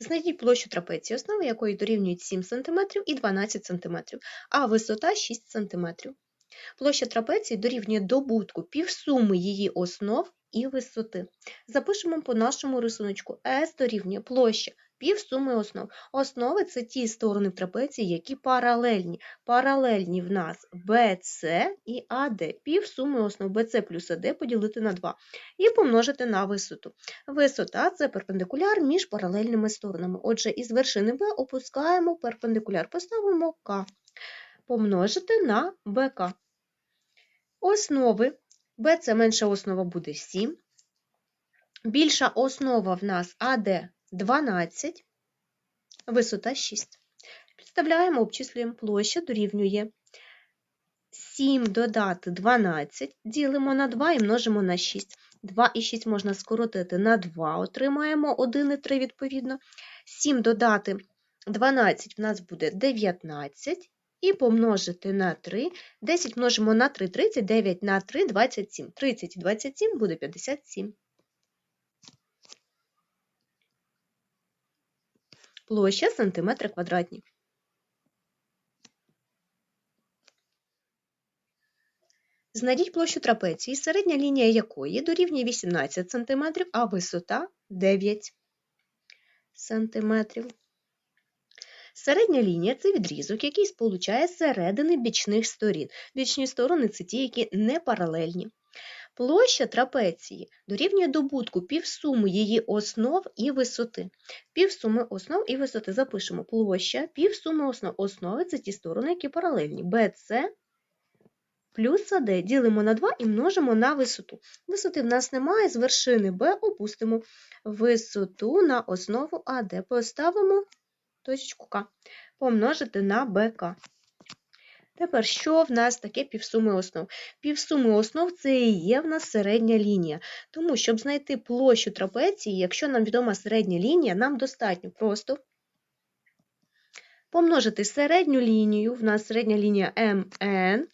Знайдіть площу трапеції, основи якої дорівнюють 7 см і 12 см, а висота 6 см. Площа трапеції дорівнює добутку півсуми її основ і висоти. Запишемо по нашому рисунку. S дорівнює площа півсуми основ. Основи це ті сторони трапеції, які паралельні. Паралельні в нас BC і AD. Півсуми основ BC плюс AD поділити на 2 і помножити на висоту. Висота це перпендикуляр між паралельними сторонами. Отже, із вершини B опускаємо перпендикуляр, поставимо К. Помножити на БК. Основи. Б це менша основа буде 7. Більша основа в нас АД 12, висота 6. Підставляємо, обчислюємо площа, дорівнює 7 додати 12, ділимо на 2 і множимо на 6. 2 і 6 можна скоротити на 2, отримаємо 1 і 3 відповідно. 7 додати 12 в нас буде 19. І помножити на 3. 10 множимо на 3, 39 на 3, 27. 30 і 27 буде 57. Площа сантиметри квадратні. Знайдіть площу трапеції, середня лінія якої дорівнює 18 см, а висота 9 см. Середня лінія це відрізок, який сполучає середини бічних сторін. Бічні сторони це ті, які не паралельні. Площа трапеції дорівнює добутку півсуми її основ і висоти. Півсуми основ і висоти запишемо площа, півсуми основ. Основи це ті сторони, які паралельні. BC плюс AD ділимо на 2 і множимо на висоту. Висоти в нас немає, з вершини B опустимо висоту на основу AD. Поставимо точку К. Помножити на БК. Тепер, що в нас таке півсуми основ? Півсуми основ це і є в нас середня лінія. Тому, щоб знайти площу трапеції, якщо нам відома середня лінія, нам достатньо просто помножити середню лінію, в нас середня лінія МН,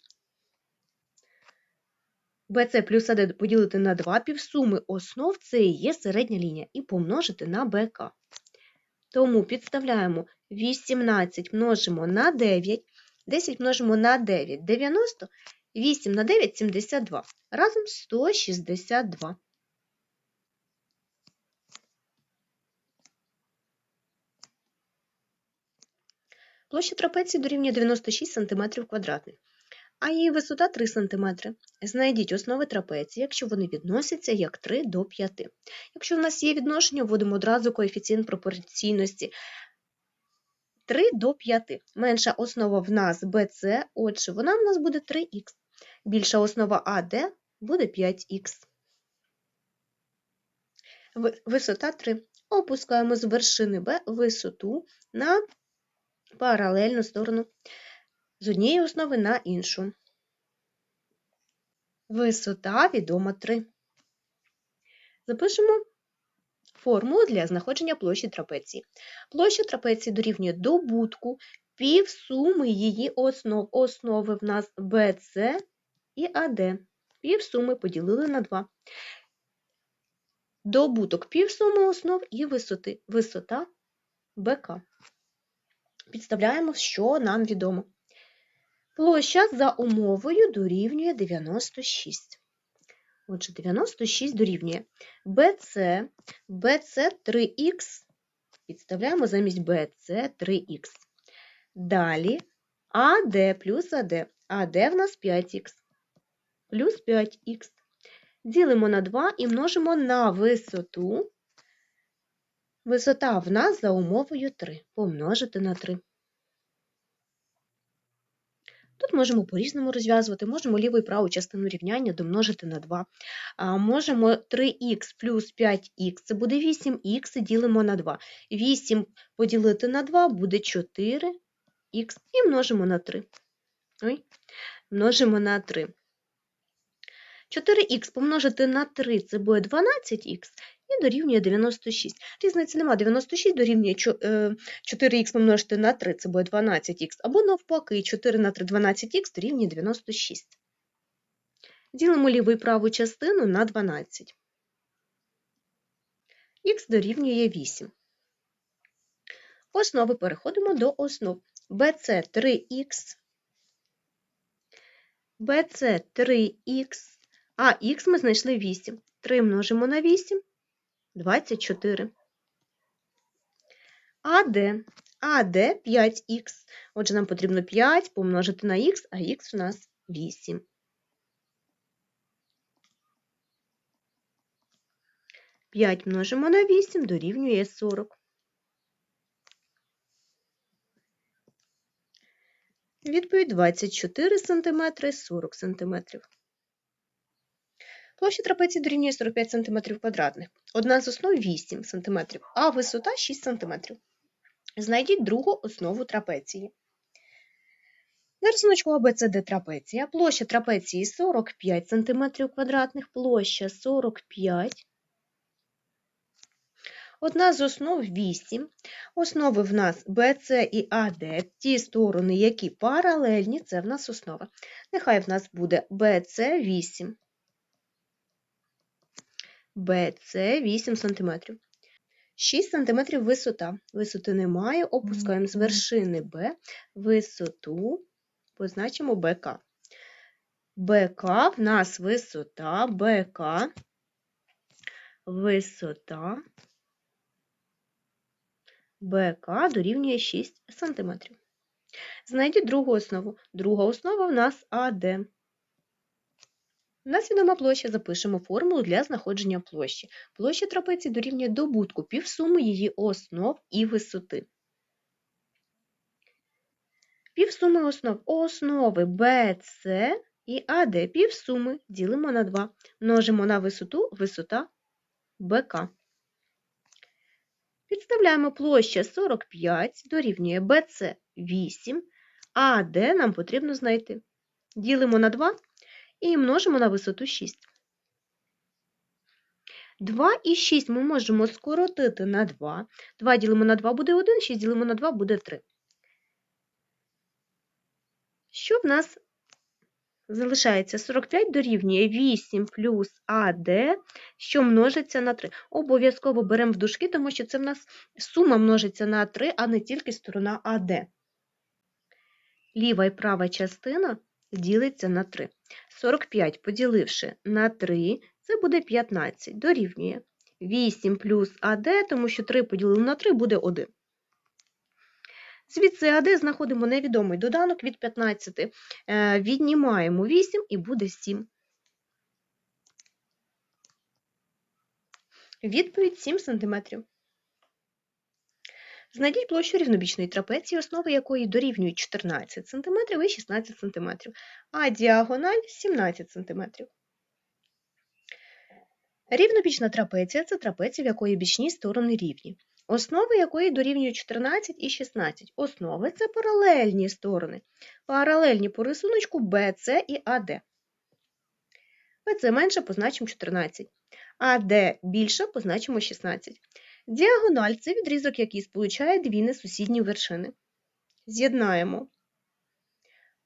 BC плюс AD поділити на 2, півсуми основ це і є середня лінія, і помножити на БК. Тому підставляємо 18 множимо на 9, 10 множимо на 9 90, 8 на 9 72. Разом 162. Площа трапеції дорівнює 96 см квадратних, а її висота 3 см. Знайдіть основи трапеції, якщо вони відносяться як 3 до 5. Якщо в нас є відношення, вводимо одразу коефіцієнт пропорційності 3 до 5. Менша основа в нас BC, отже, вона в нас буде 3х. Більша основа AD буде 5х. Висота 3. Опускаємо з вершини B висоту на паралельну сторону з однієї основи на іншу. Висота відома 3. Запишемо формулу для знаходження площі трапеції. Площа трапеції дорівнює добутку півсуми її основ. Основи в нас BC і AD. Півсуми поділили на 2. Добуток півсуми основ і висоти. Висота БК. Підставляємо, що нам відомо. Площа за умовою дорівнює 96. Отже, 96 дорівнює BC, BC 3х, підставляємо замість BC 3х. Далі AD плюс AD. AD в нас 5х плюс 5х. Ділимо на 2 і множимо на висоту. Висота в нас за умовою 3. Помножити на 3. Тут можемо по-різному розв'язувати, можемо ліву і праву частину рівняння домножити на 2. А Можемо 3х плюс 5х, це буде 8х, ділимо на 2. 8 поділити на 2 буде 4х і множимо на 3. Ой, множимо на 3. 4х помножити на 3 це буде 12х, і дорівнює 96. Різниці нема, 96 дорівнює 4х е, помножити на 3, це буде 12х, або навпаки, 4 на 3 12х дорівнює 96. Ділимо ліву і праву частину на 12. Х дорівнює 8. Основи переходимо до основ. BC 3х, BC 3х, а х ми знайшли 8. 3 множимо на 8 – 24. АД. АД 5х. Отже, нам потрібно 5 помножити на х, а х у нас 8. П'ять множимо на 8 дорівнює 40. Відповідь 24 см 40 см. Площа трапеції дорівнює 45 см квадратних. Одна з основ 8 см, а висота 6 см. Знайдіть другу основу трапеції. На рисунку АБЦД трапеція. Площа трапеції 45 см квадратних, площа 45 Одна з основ 8. Основи в нас BC і AD, ті сторони, які паралельні, це в нас основа. Нехай в нас буде BC 8. BC 8 см. 6 см висота. Висоти немає, опускаємо з вершини B висоту, позначимо БК. БК в нас висота, БК, висота. БК дорівнює 6 см. Знайдіть другу основу. Друга основа в нас АД. Нас відома площа, запишемо формулу для знаходження площі. Площа трапеції дорівнює добутку півсуми її основ і висоти. Півсуми основ основи BC і AD півсуми ділимо на 2. Множимо на висоту висота БК. Підставляємо площа 45 дорівнює BC 8, а D нам потрібно знайти. Ділимо на 2 і множимо на висоту 6. 2 і 6 ми можемо скоротити на 2. 2 ділимо на 2 буде 1, 6 ділимо на 2 буде 3. Що в нас залишається 45 дорівнює 8 плюс АД, що множиться на 3. Обов'язково беремо в дужки, тому що це в нас сума множиться на 3, а не тільки сторона АД. Ліва і права частина ділиться на 3. 45 поділивши на 3, це буде 15, дорівнює 8 плюс АД, тому що 3 поділили на 3 буде 1. Звідси АД знаходимо невідомий доданок від 15, е, віднімаємо 8 і буде 7. Відповідь 7 см. Знайдіть площу рівнобічної трапеції, основи якої дорівнюють 14 см і 16 см, а діагональ 17 см. Рівнобічна трапеція це трапеція, в якої бічні сторони рівні. Основи якої дорівнюють 14 і 16. Основи це паралельні сторони. Паралельні по рисунку BC і AD. BC менше позначимо 14, AD більше позначимо 16. Діагональ це відрізок, який сполучає дві несусідні вершини. З'єднаємо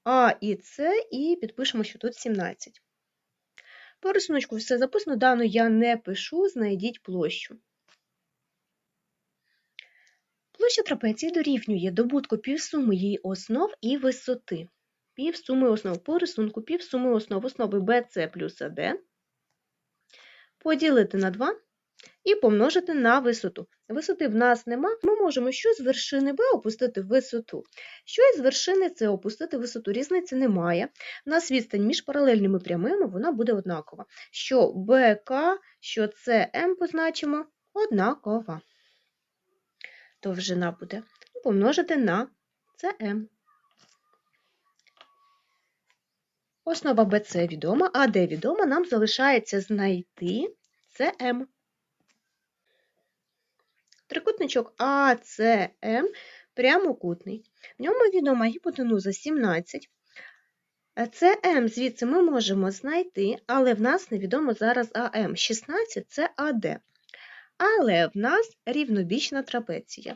А і С і підпишемо, що тут 17. По рисунку все записано, дану я не пишу, знайдіть площу. Площа трапеції дорівнює добутку півсуми її основ і висоти. Півсуми основ по рисунку, півсуми основ основи BC плюс AD поділити на 2 і помножити на висоту. Висоти в нас нема, ми можемо що з вершини B опустити в висоту. Що із вершини С опустити в висоту, різниці немає. У нас відстань між паралельними прямими вона буде однакова. Що БК, що СМ позначимо однакова довжина буде помножити на CM. Основа BC відома, а де відома, нам залишається знайти CM. Трикутничок ACM прямокутний. В ньому відома гіпотенуза 17. CM звідси ми можемо знайти, але в нас невідомо зараз АМ. 16 це АД. Але в нас рівнобічна трапеція.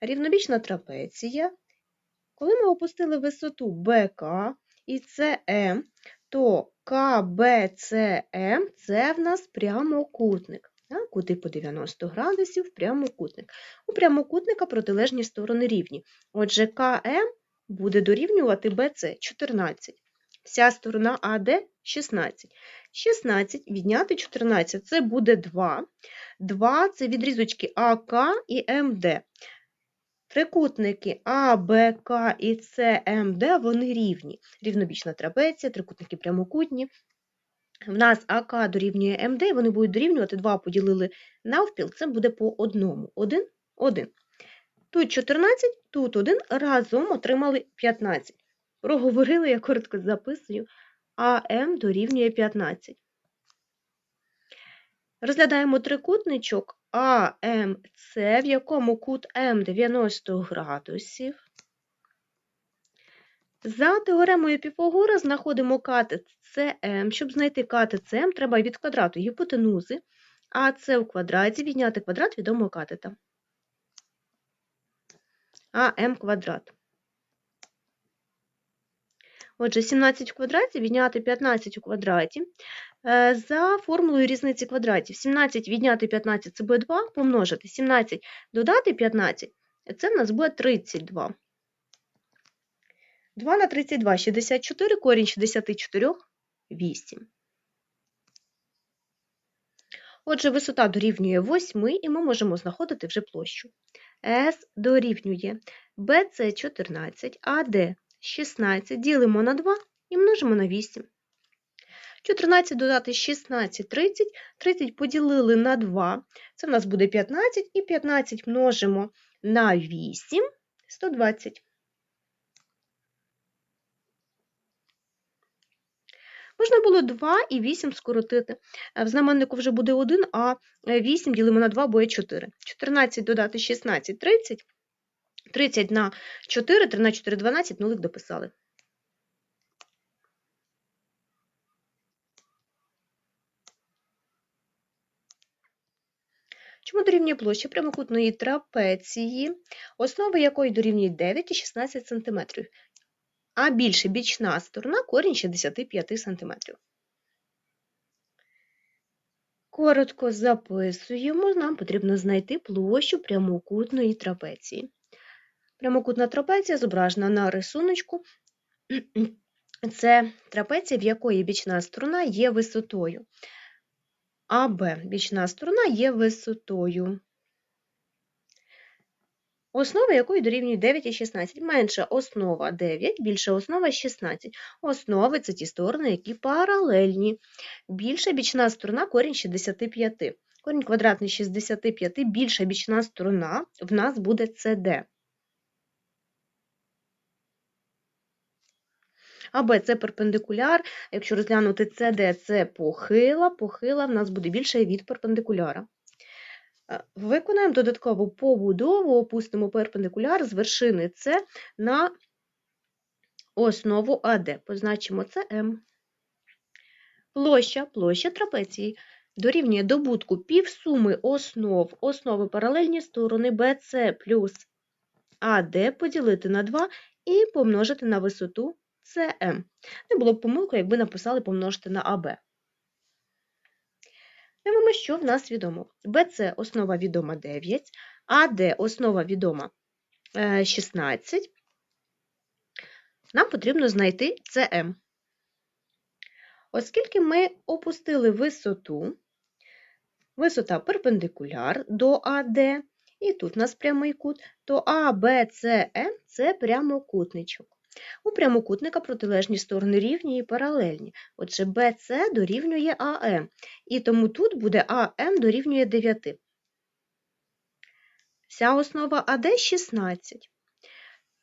Рівнобічна трапеція, коли ми опустили висоту БК і СМ, то КБЦМ це в нас прямокутник. Та кути по 90 градусів прямокутник. У прямокутника протилежні сторони рівні. Отже, КМ буде дорівнювати БЦ 14. Вся сторона АД 16. 16 відняти 14 це буде 2. 2 це відрізочки АК і МД. Трикутники А, Б, К і С, МД вони рівні. Рівнобічна трапеція, трикутники прямокутні. В нас АК дорівнює МД, вони будуть дорівнювати 2 поділили навпіл, це буде по одному. 1, 1. Тут 14, тут 1, разом отримали 15. Проговорили, я коротко записую, АМ дорівнює 15. Розглядаємо трикутничок АМЦ, в якому кут М 90 градусів. За теоремою Піфагора знаходимо катет СМ. Щоб знайти катет СМ, треба від квадрату гіпотенузи, а це в квадраті відняти квадрат відомого катета. АМ квадрат. Отже, 17 в квадраті відняти 15 у квадраті. Е, За формулою різниці квадратів 17 відняти 15 це буде 2, помножити 17 додати 15, це в нас буде 32. 2 на 32 – 64, корінь 64 – 8. Отже, висота дорівнює 8, і ми можемо знаходити вже площу. С дорівнює BC 14, АД 16, ділимо на 2 і множимо на 8. 14 додати 16 – 30, 30 поділили на 2, це в нас буде 15, і 15 множимо на 8 – 120. Можна було 2 і 8 скоротити. В знаменнику вже буде 1, а 8 ділимо на 2 буде 4. 14 додати 16 – 30. 30 на 4, 3 на 4 – 12, нулик дописали. Чому дорівнює площа прямокутної трапеції, основа якої дорівнює 9 і 16 см, а більше бічна сторона корінь 65 см. Коротко записуємо, нам потрібно знайти площу прямокутної трапеції. Прямокутна трапеція зображена на рисуночку. Це трапеція, в якої бічна сторона є висотою. АБ бічна сторона є висотою. Основа якої дорівнює 9 і 16. Менша основа 9, більша основа 16. Основи це ті сторони, які паралельні. Більша бічна сторона корінь 65. Корінь квадратний 65, більша бічна сторона в нас буде CD. АБ це перпендикуляр. Якщо розглянути CD, це похила, похила в нас буде більше від перпендикуляра. Виконаємо додаткову побудову, опустимо перпендикуляр з вершини С на основу АД. Позначимо це М. Площа, площа трапеції дорівнює добутку півсуми основ, основи паралельні сторони BC плюс АД поділити на 2 і помножити на висоту СМ. Не було б помилкою, якби написали помножити на АБ. Дивимося, що в нас відомо. БЦ основа відома 9, АД основа відома 16. Е, Нам потрібно знайти СМ. Оскільки ми опустили висоту, висота перпендикуляр до АД, і тут у нас прямий кут, то АБЦМ це прямокутничок. У прямокутника протилежні сторони рівні і паралельні. Отже, BC дорівнює АМ. І тому тут буде АМ дорівнює 9. Вся основа АД 16.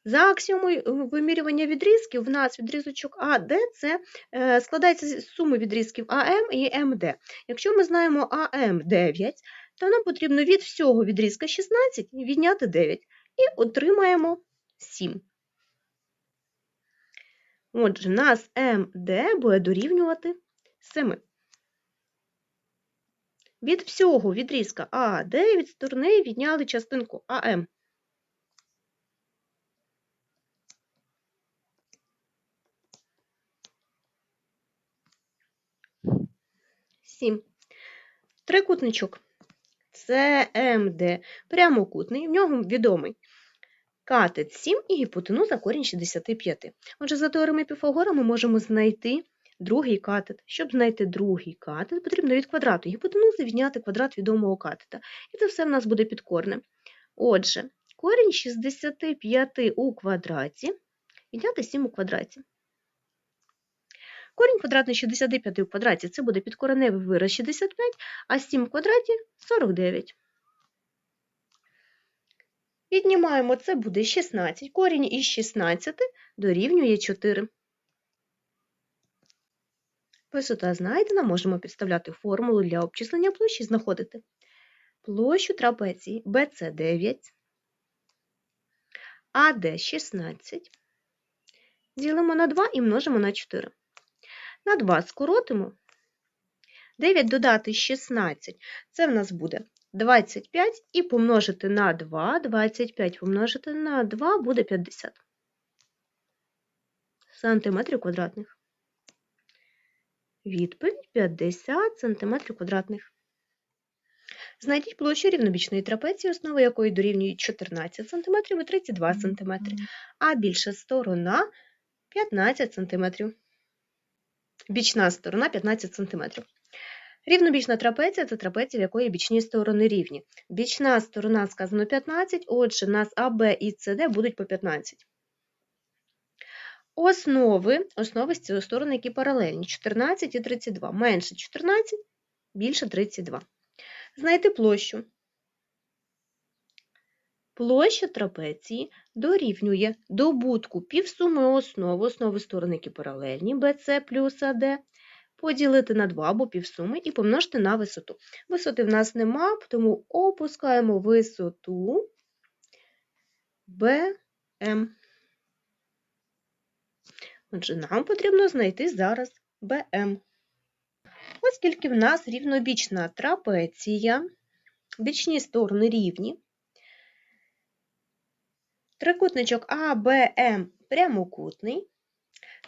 За аксіомою вимірювання відрізків, в нас відрізочок АД це е, складається з суми відрізків АМ і МД. Якщо ми знаємо АМ 9, то нам потрібно від всього відрізка 16 відняти 9 і отримаємо 7. Отже, нас МД буде дорівнювати 7. Від всього відрізка АД від сторони відняли частинку АМ. Сім. Трикутничок СМД прямокутний, в нього відомий катет 7 і гіпотенуза корінь 65. Отже, за теоремою Піфагора ми можемо знайти другий катет. Щоб знайти другий катет, потрібно від квадрату гіпотенузи відняти квадрат відомого катета. І це все в нас буде підкорне. Отже, корінь 65 у квадраті відняти 7 у квадраті. Корінь квадратний 65 у квадраті це буде підкореневий вираз 65, а 7 в квадраті 49. Віднімаємо, це буде 16. Корінь із 16 дорівнює 4. Висота знайдена, можемо підставляти формулу для обчислення площі, знаходити площу трапеції BC 9, AD 16. Ділимо на 2 і множимо на 4. На 2 скоротимо. 9 додати 16, це в нас буде 25 і помножити на 2, 25 помножити на 2 буде 50 сантиметрів квадратних. Відповідь 50 сантиметрів квадратних. Знайдіть площу рівнобічної трапеції, основа якої дорівнює 14 см і 32 см, а більша сторона 15 см. Бічна сторона 15 см. Рівнобічна трапеція це трапеція, в якої бічні сторони рівні. Бічна сторона сказано 15, отже, у нас АБ і СД будуть по 15. Основи, основи з цієї сторони, які паралельні 14 і 32. Менше 14, більше 32. Знайти площу. Площа трапеції дорівнює добутку півсуми основи, основи сторони, які паралельні, BC плюс AD, поділити на 2 або півсуми і помножити на висоту. Висоти в нас нема, тому опускаємо висоту BM. Отже, нам потрібно знайти зараз BM. Оскільки в нас рівнобічна трапеція, бічні сторони рівні, трикутничок АБМ прямокутний,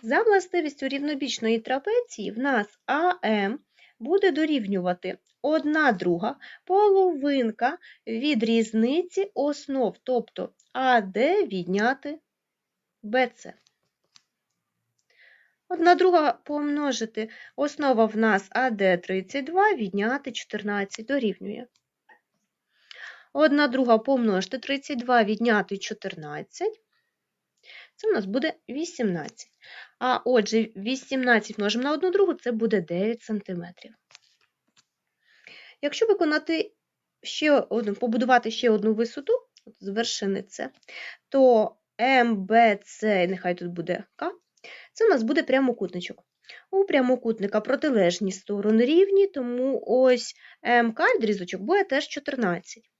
за властивістю рівнобічної трапеції в нас АМ буде дорівнювати 1 друга половинка від різниці основ, тобто АД відняти БЦ. Одна друга помножити основа в нас АД 32 відняти 14 дорівнює. Одна друга помножити 32 відняти 14. Це у нас буде 18. А отже, 18 множимо на одну другу, це буде 9 см. Якщо виконати ще одну, побудувати ще одну висоту з вершини С, то МБЦ, нехай тут буде К, це у нас буде прямокутничок. У прямокутника протилежні сторони рівні, тому ось МК відрізочок буде теж 14.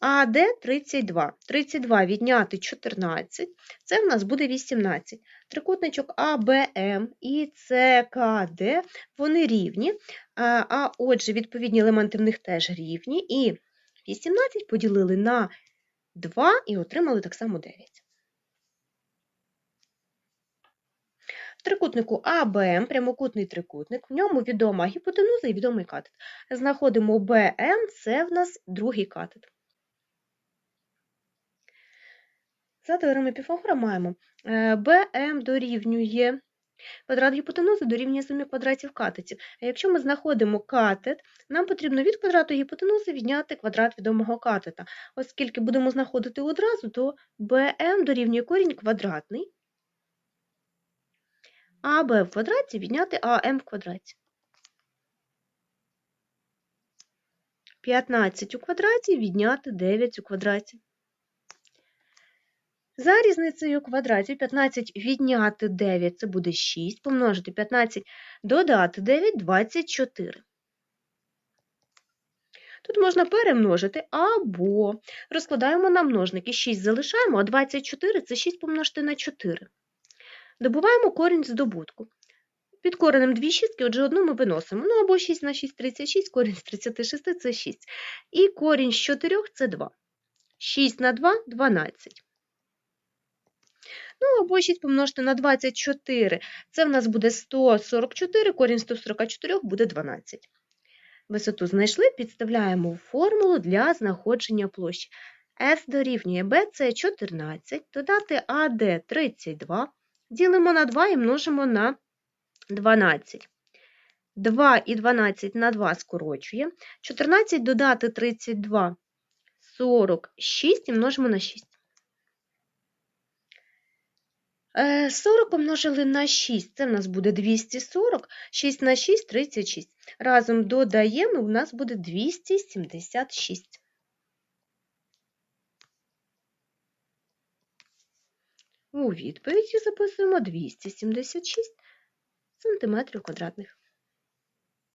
А Д 32. 32 відняти 14, це в нас буде 18. Трикутничок АБМ і ЦКД, вони рівні, а отже, відповідні елементи в них теж рівні. І 18 поділили на 2 і отримали так само 9. Трикутнику АБМ, прямокутний трикутник, в ньому відома гіпотенуза і відомий катет. Знаходимо БМ, це в нас другий катет. За теоремою Піфагора маємо БМ е, дорівнює квадрат гіпотенузи дорівнює сумі квадратів катетів. А якщо ми знаходимо катет, нам потрібно від квадрату гіпотенузи відняти квадрат відомого катета. Оскільки будемо знаходити одразу, то БМ дорівнює корінь квадратний, а Б в квадраті відняти АМ в квадраті. 15 у квадраті відняти 9 у квадраті. За різницею квадратів 15 відняти 9 це буде 6, помножити 15, додати 9 24. Тут можна перемножити або розкладаємо на множники 6 залишаємо, а 24 це 6 помножити на 4. Добуваємо корінь здобутку. Під коренем 2 шістки, отже, одну ми виносимо. Ну або 6 на 6 36, корінь з 36 це 6. І корінь з 4 це 2. 6 на 2 12. Ну, або 6 помножити на 24. Це в нас буде 144, корінь 144 буде 12. Висоту знайшли, підставляємо формулу для знаходження площі. С дорівнює Б це 14, додати АД 32, ділимо на 2 і множимо на 12. 2 і 12 на 2 скорочує. 14 додати 32 46 і множимо на 6. 40 помножили на 6, це в нас буде 240, 6 на 6 – 36. Разом додаємо, у нас буде 276. У відповіді записуємо 276 сантиметрів квадратних.